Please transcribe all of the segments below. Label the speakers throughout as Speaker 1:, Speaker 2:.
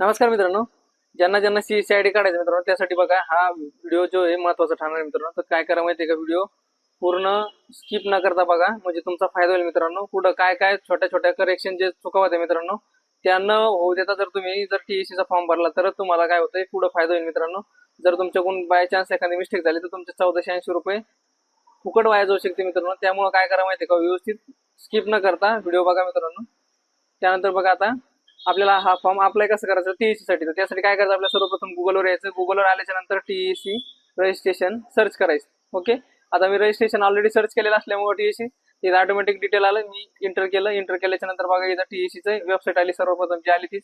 Speaker 1: नमस्कार मित्रांनो. ज्यांना ज्यांना सी सी आय डी काढायचं मित्रांनो त्यासाठी बघा हा व्हिडिओ जो आहे महत्त्वाचा ठरणार आहे मित्रांनो. तर काय करा माहिती का व्हिडिओ पूर्ण स्किप न करता बघा म्हणजे तुमचा फायदा होईल मित्रांनो. पुढं काय काय छोट्या छोट्या करेक्शन जे चुका होते मित्रांनो त्यांना होऊ देता जर तुम्ही जर टी चा फॉर्म भरला तर तुम्हाला काय होतंय? पुढं फायदा होईल मित्रांनो. जर तुमच्याकडून बाय चान्स एखादी मिस्टेक झाली तर तुमचे चौदाशे ऐंशी रुपये फुकट वाया जाऊ शकते मित्रांनो. त्यामुळे काय करा माहिती का? व्यवस्थित स्किप न करता व्हिडिओ बघा मित्रांनो. त्यानंतर बघा आता आपल्याला हा फॉर्म अप्लाय कसं करायचं? टीईसी साठी. तर त्यासाठी काय करायचं? आपल्याला सर्वप्रथम गुगलवर यायचं. गुगलवर आल्याच्यानंतर टीईसी रजिस्ट्रेशन सर्च करायचं. ओके आता मी रजिस्ट्रेशन ऑलरेडी सर्च केलेलं असल्यामुळे टीईसी तिथं ऑटोमॅटिक डिटेल आलं. मी इंटर केलं. इंटर केल्याच्यानंतर बघा इथं टीईसीचं वेबसाईट आली सर्वप्रथम जी आली तीच.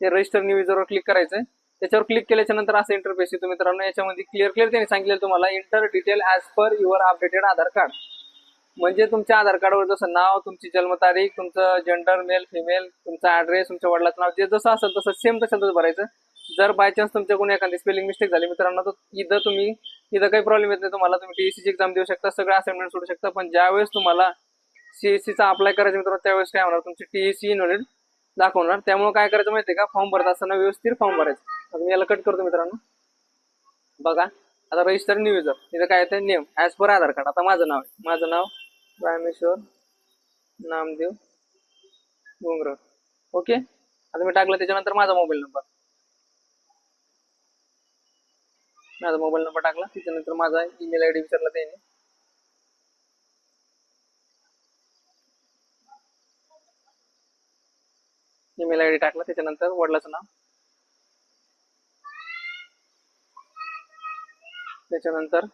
Speaker 1: ते रजिस्टर न्यू युजरवर क्लिक करायचं. त्याच्यावर क्लिक केल्याच्यानंतर असं इंटरफेस येतो मित्रांनो. याच्यामध्ये क्लिअर क्लिअर त्यांनी सांगितलं तुम्हाला. Enter detail as per your updated Aadhaar card म्हणजे तुमच्या आधार कार्डवर जसं नाव तुमची जन्मतारीख तुमचं जेंडर मेल फिमेल तुमचा ऍड्रेस तुमच्या वडिलाचं नाव जे जसं असेल तसं सेम तसं भरायचं. जर बाय चान्स तुमच्याकडून एखादी स्पेलिंग मिस्टेक झाली मित्रांनो तर इथं तुम्ही इथं काही प्रॉब्लेम येत नाही तुम्हाला. तुम्ही टीएससीची एक्झाम देऊ शकता सगळं असाइनमेंट सोडू शकता. पण ज्यावेळेस तुम्हाला सीएससीचा अप्लाय करायचं मित्रांनो त्यावेळेस काय होणार? तुमची टीएससी इनव्हॅलिड दाखवणार. त्यामुळे काय करायचं माहिती आहे का? फॉर्म भरत असताना व्यवस्थित फॉर्म भरायचं. आता मी याला कट करतो मित्रांनो. बघा. आता रजिस्टर न्यू युजर इथं काय येतं name. As per Aadhaar card. आता माझं नाव आहे. माझं नाव रामेश्वर नामदेव डोंगर ओके? आता मी टाकलं त्याच्यानंतर माझा मोबाईल नंबर माझा मोबाईल नंबर टाकला त्याच्यानंतर माझा ईमेल आय डी विचारला त्याने. ईमेल आय डी टाकला त्याच्यानंतर वडिलाचं नाव. त्याच्यानंतर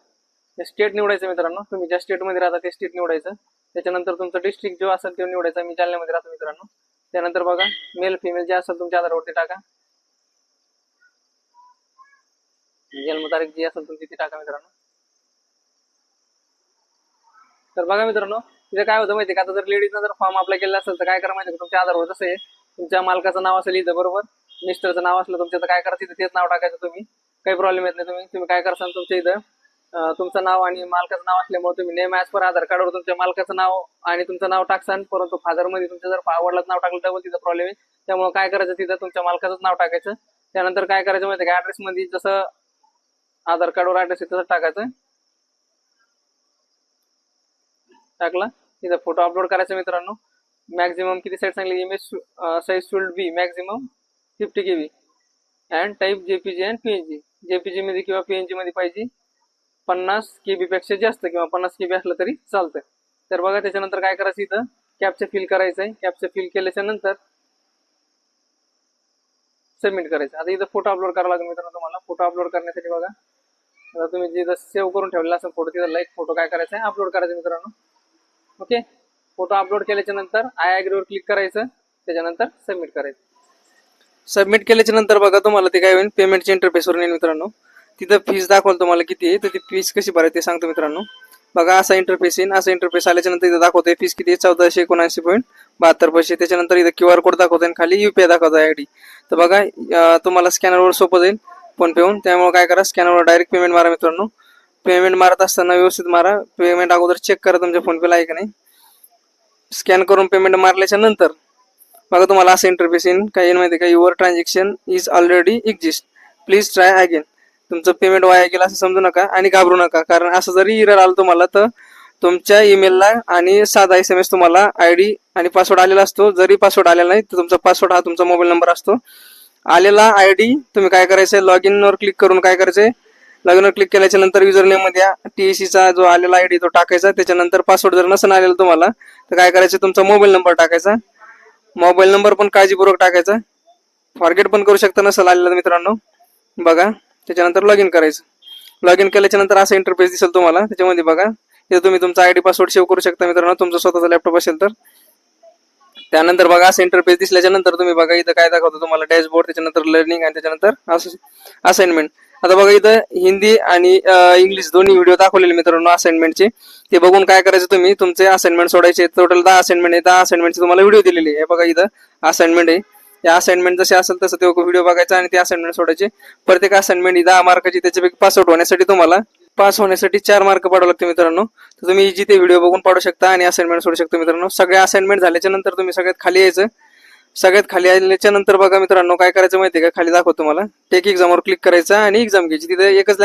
Speaker 1: स्टेट निवडायचं मित्रांनो. तुम्ही ज्या स्टेटमध्ये राहता ते स्टेट निवडायचं. त्याच्यानंतर तुमचं डिस्ट्रिक्ट जो असेल तो निवडायचा. मी जालन्यामध्ये राहतो मित्रांनो. त्यानंतर बघा मेल फिमेल जे असेल तुमच्या आधारवरती टाका. जन्मतारीख जी असेल तुमची ती टाका मित्रांनो. तर बघा मित्रांनो तिथे काय होतं माहिती का? आता जर लेडीजनं जर फॉर्म अप्लाय केला असेल तर काय करा माहिती तुमच्या आधारवर कसं आहे तुमच्या मालकाचं नाव असेल इथं बरोबर. मिस्टरचं नाव असलं तुमच्या तर काय करा? तिथे तेच नाव टाकायचं तुम्ही. काही प्रॉब्लेम येत नाही तुम्ही. तुम्ही काय करसाल तुमच्या इथं? तुमचं नाव आणि मालकाचं नाव असल्यामुळे तुम्ही नेम ॲज पर आधार कार्डवर तुमच्या मालकाचं नाव आणि तुमचं नाव टाकसान परंतु फादरमध्ये तुमचं जर आवडलाच नाव टाकलं डबल तिथं प्रॉब्लेम आहे. त्यामुळे काय करायचं तिथं? तुमच्या मालकाचंच नाव टाकायचं. त्यानंतर काय करायचं माहिती का? ऍड्रेस मध्ये जसं आधार कार्डवर ऍड्रेस आहे तसं टाकायचं. टाकला. तिथं फोटो अपलोड करायचा मित्रांनो. मॅक्झिमम किती size Sangli? Image size should be maximum fifty K B and type JPG and PNG JPG मध्ये किंवा पीएनजी मध्ये पाहिजे. पन्नास केबी पेक्षा जास्त किंवा पन्नास केबी असलं तरी चालतं तर बघा त्याच्यानंतर काय करायचं इथं? कॅपचं फिल करायचं आहे कॅपचं फिल केल्याच्यानंतर सबमिट करायचं. आता इथं फोटो अपलोड करावा लागेल मित्रांनो तुम्हाला. फोटो अपलोड करण्यासाठी बघा. आता तुम्ही जिथं सेव्ह करून ठेवलेला असेल फोटो तिथं लाईक फोटो काय करायचा आहे अपलोड करायचं मित्रांनो. ओके फोटो अपलोड केल्याच्यानंतर आय ॲग्रीवर क्लिक करायचं. त्याच्यानंतर सबमिट करायचं. सबमिट केल्याच्यानंतर बघा तुम्हाला ते काय होईल? पेमेंटच्या इंटरफेसवर येईल मित्रांनो. तिथं फीस दाखवलं तुम्हाला किती आहे तर ती फीस कशी भरायची ते सांगतो मित्रांनो. बघा असा इंटरफेस येईल असा इंटरफेस आल्याच्यानंतर इथं दाखवतोय फीस किती आहे? चौदाशे एकोणऐंशी पॉईंट बहात्तर पैसे. त्याच्यानंतर इथं क्यू आर कोड दाखवतोय आणि खाली युपीआय दाखवतो आय डी तर बघा तुम्हाला स्कॅनरवर सोपं जाईल फोनपेहून त्यामुळे काय करा स्कॅनरवर डायरेक्ट पेमेंट मारा मित्रांनो. पेमेंट मारत असताना व्यवस्थित मारा. पेमेंट अगोदर चेक करा तुमच्या फोनपेला आहे का नाही. स्कॅन करून पेमेंट मारल्याच्या नंतर बघा तुम्हाला असं इंटरफेस येईल काय येईल माहिती आहे का? Your transaction is already exist please try again तुमचं पेमेंट वाया गेलं असं समजू नका आणि घाबरू नका. कारण असं जरी इरर आलं तुम्हाला तर तुमच्या ईमेलला आणि साधा एस एम एस तुम्हाला आय डी आणि पासवर्ड आलेला असतो. जरी पासवर्ड आलेला नाही तर तुमचा पासवर्ड हा तुमचा मोबाईल नंबर असतो. आलेला आय डी तुम्ही काय करायचंय? लॉग इनवर क्लिक करून काय करायचंय? लॉग इनवर क्लिक केल्याच्यानंतर युजर नेम टी TEC चा जो आलेला आय डी तो टाकायचा. त्याच्यानंतर पासवर्ड जर नसेल आलेला तुम्हाला तर काय करायचं तुमचा मोबाईल नंबर टाकायचा. मोबाईल नंबर पण काळजीपूर्वक टाकायचा. फॉरगेट पण करू शकता नसेल आलेला मित्रांनो. बघा. त्याच्यानंतर लॉग इन करायचं. लॉग इन केल्याच्यानंतर असा इंटरफेस दिसेल तुम्हाला. त्याच्यामध्ये बघा इथे तुम्ही तुमचा आयडी पासवर्ड सेव्ह करू शकता मित्रांनो. तुमचा स्वतःचा लॅपटॉप असेल तर. त्यानंतर बघा असं इंटरफेस दिसल्याच्या नंतर तुम्ही बघा इथं काय दाखवतो तुम्हाला डॅशबोर्ड त्याच्यानंतर लर्निंग आणि त्याच्यानंतर असाइनमेंट आता बघा इथं हिंदी आणि इंग्लिश दोन्ही व्हिडिओ दाखवलेले मित्रांनो असाइनमेंटचे ते बघून काय करायचं तुम्ही? तुमचे असाइनमेंट सोडायचे. टोटल दहा असाइनमेंट आहे. दहा असाइनमेंटचे तुम्हाला व्हिडिओ दिलेले आहे. बघा इथं असाइनमेंट आहे. या असाइनमेंट जसे असेल तसं ते व्हिडिओ बघायचा आणि ते असाइनमेंट सोडायचे. प्रत्येक असाइनमेंट ही दहा मार्काची त्याच्यापैकी पास आउट होण्यासाठी तुम्हाला पास होण्यासाठी चार मार्क पाडावे लागते मित्रांनो. तर तुम्ही इजी ते व्हिडिओ बघून पाडू शकता आणि असाइनमेंट सोडू शकता मित्रांनो. सगळे असाइनमेंट झाल्याच्यानंतर तुम्ही सगळ्यात खाली यायचं. सगळ्यात खाली आल्याच्यानंतर बघा मित्रांनो काय करायचं माहितीये का? खाली दाखवतो तुम्हाला. टेक एक्झामवर क्लिक करायचं आणि एक्झाम घ्यायची. तिथे एकच